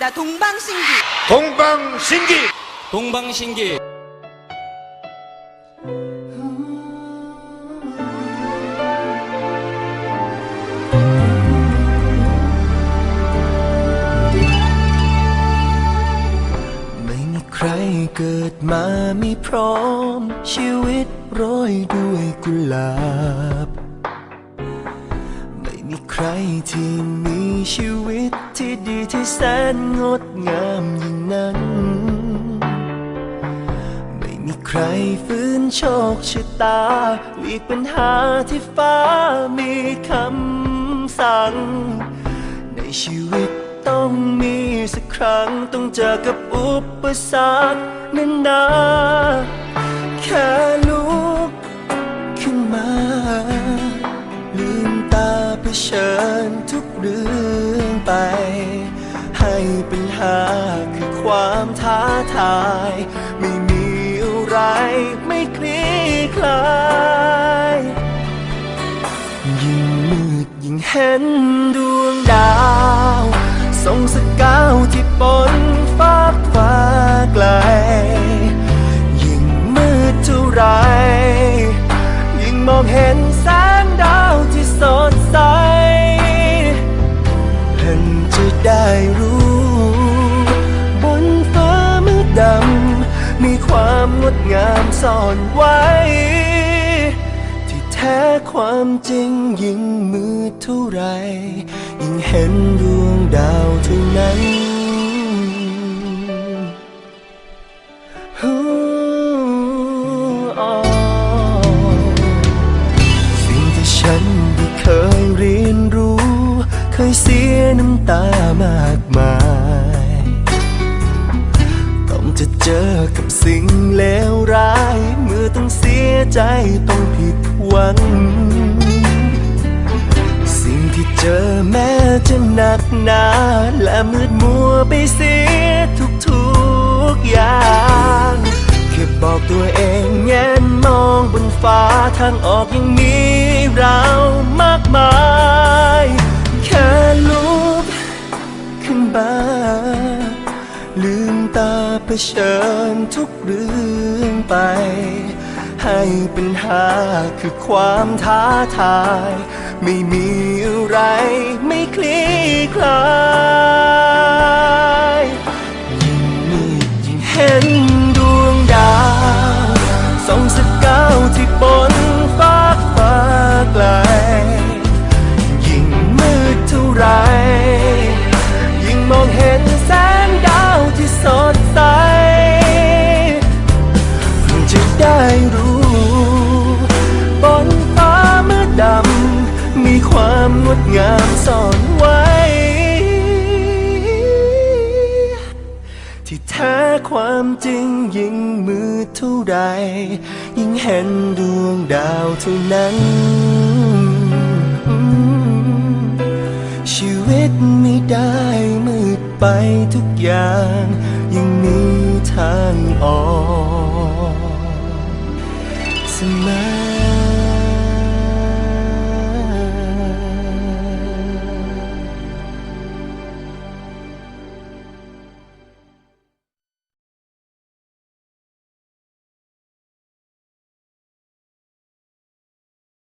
자, 동방신기. 동방신기 동방신기 ไม่มีใครเกิดมาไม่พร้อม ชีวิตโรยด้วยกุหลาบ ไ ม่มีใครที่มีชีวิตที่ดีที่แสนงดงามยิ่งนั้น ไม่มีใครฟื้นโชคชะตาหลีกปัญหาที่ฟ้ามีคำสั่ง ในชีวิตต้องมีสักครั้งต้องเจอกับอุปสรรคนั้นนาแค่ ผชิญทุกเรื่องไป ให้ปัญหาคือความท้าทาย ไม่มีอะไรไม่คลี่คลายยิ่งมืดยิ่งเห็นดวงดาวส่องสกาวที่บนฟ้าฟ้าไกล ยิ่งมืดเท่าไร ยิ่งมองเห็น มีความงดงามซ่อนไว้ ที่แท้ความจริงยิ่งมืดเท่าไร ยิ่งเห็นดวงดาวเท่านั้นสิ่งที่ฉันได้เคยเรียนรู้ เคยเสียน้ำตามา องจะเจอกับสิ่งเลวร้าย เมื่อต้องเสียใจต้องผิดหวัง สิ่งที่เจอแม้จะหนักหนา และมืดมัวไปเสียทุกๆอย่างแค่บอกตัวเองแงนมองบนฟ้าทางออกยังมี ผชิญทุกเรื่องไป ให้ปัญหาคือความท้าทาย ไม่มีอะไรไม่คลี่คลายยิ่งมืดยิ่งเห็น ความงดงามซ่อนไว้ ที่แท้ความจริงยิ่งมืดเท่าไรยิ่งเห็นดวงดาวเท่านั้น ชีวิตไม่ได้มืดไปทุกอย่าง ยังมีทางออกเสมอ